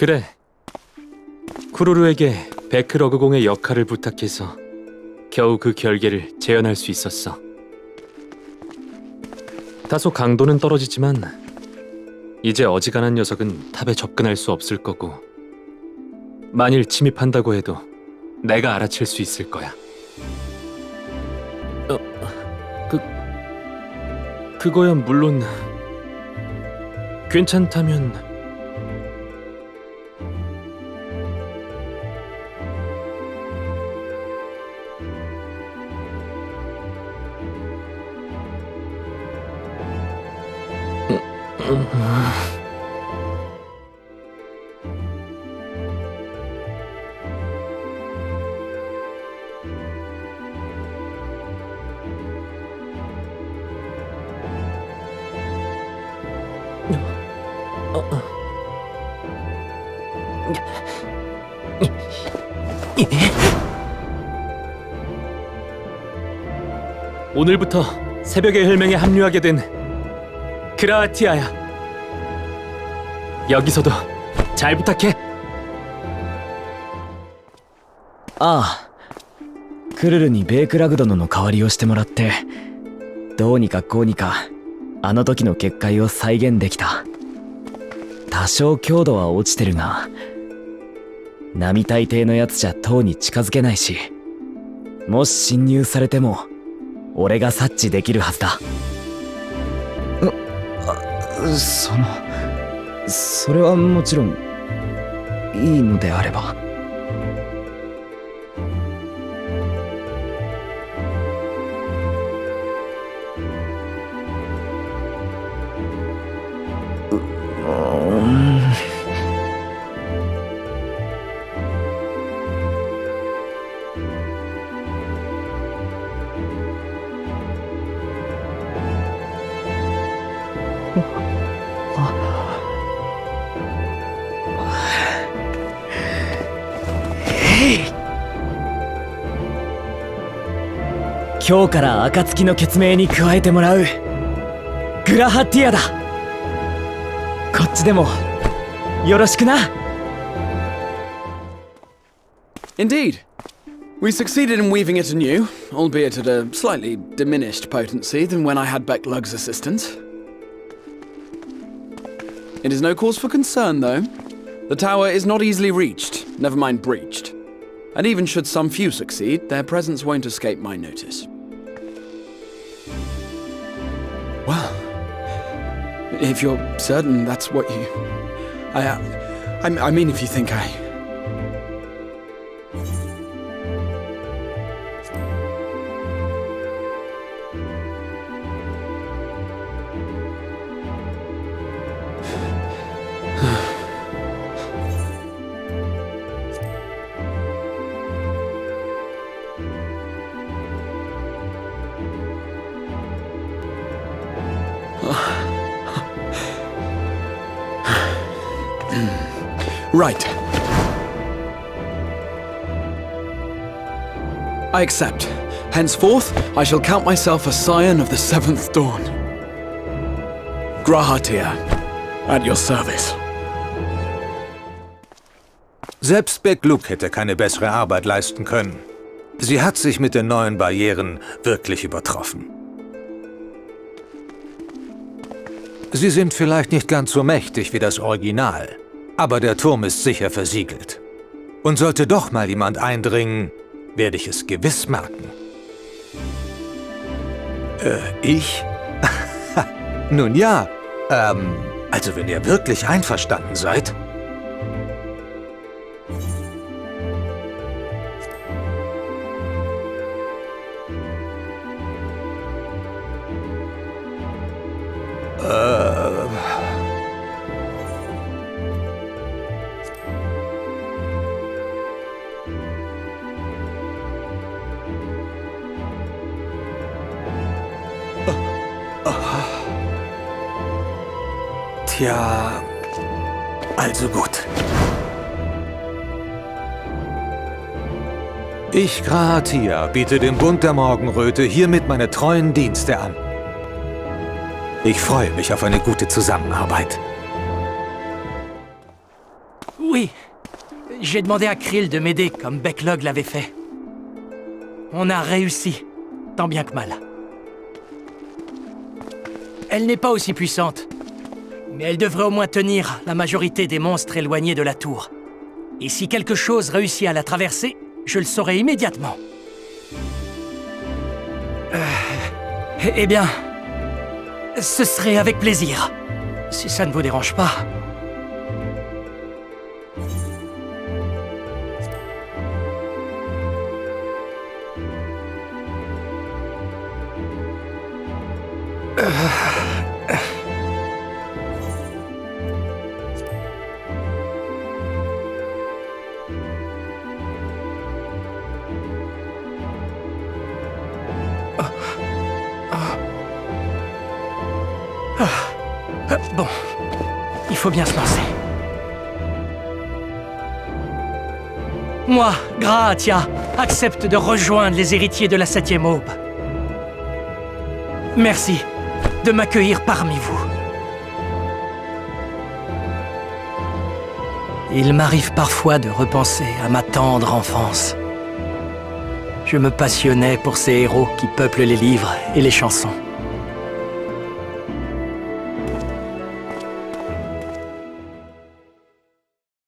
그래. 쿠루루에게 베크러그공의 역할을 부탁해서 겨우 그 결계를 재현할 수 있었어. 다소 강도는 떨어지지만 이제 어지간한 녀석은 탑에 접근할 수 없을 거고 만일 침입한다고 해도 내가 알아챌 수 있을 거야. 어, 그 그거야 물론 괜찮다면 오늘부터 새벽의 혈맹에 합류하게 된 그라티아야. 여기서도 잘 부탁해. ああクルルにベイクラグ殿の代わりをしてもらってどうにかこうにかあの時の結界を再現できた多少強度は落ちてるが並大抵のやつじゃ塔に近づけないしもし侵入されても俺が察知できるはずだうその それはもちろんいいのであれば。今日から暁の決命に加えてもらうグラハティアだこっちでもよろしくな Indeed. We succeeded in weaving it anew, albeit at a slightly diminished potency than when I had Becklug's assistance. It is no cause for concern, though. The tower is not easily reached, never mind breached. And even should some few succeed, their presence won't escape my notice. If you're certain that's what you. I. I, I mean, if you think I. Right. I accept. Henceforth, I shall count myself a scion of the seventh dawn. Grahatia, at your service. Selbst Begluk hätte keine bessere Arbeit leisten können. Sie hat sich mit den neuen Barrieren wirklich übertroffen. Sie sind vielleicht nicht ganz so mächtig wie das Original, aber der Turm ist sicher versiegelt. Und sollte doch mal jemand eindringen, werde ich es gewiss merken. Äh, ich? Nun ja, ähm, also wenn ihr wirklich einverstanden seid. Tja, also gut. Ich, Gratia, biete dem Bund der Morgenröte hiermit meine treuen Dienste an. Ich freue mich auf eine gute Zusammenarbeit. Oui. J'ai demandé à Krill de m'aider comme Becklog l'avait fait. On a réussi, tant bien que mal. Elle n'est pas aussi puissante, mais elle devrait au moins tenir la majorité des monstres éloignés de la tour. Et si quelque chose réussit à la traverser, je le saurai immédiatement. Euh, eh bien, ce serait avec plaisir, si ça ne vous dérange pas. Euh, Bon, il faut bien se lancer. Moi, Graatia, accepte de rejoindre les héritiers de la septième aube. Merci de m'accueillir parmi vous. Il m'arrive parfois de repenser à ma tendre enfance. Je me passionnais pour ces héros qui peuplent les livres et les chansons.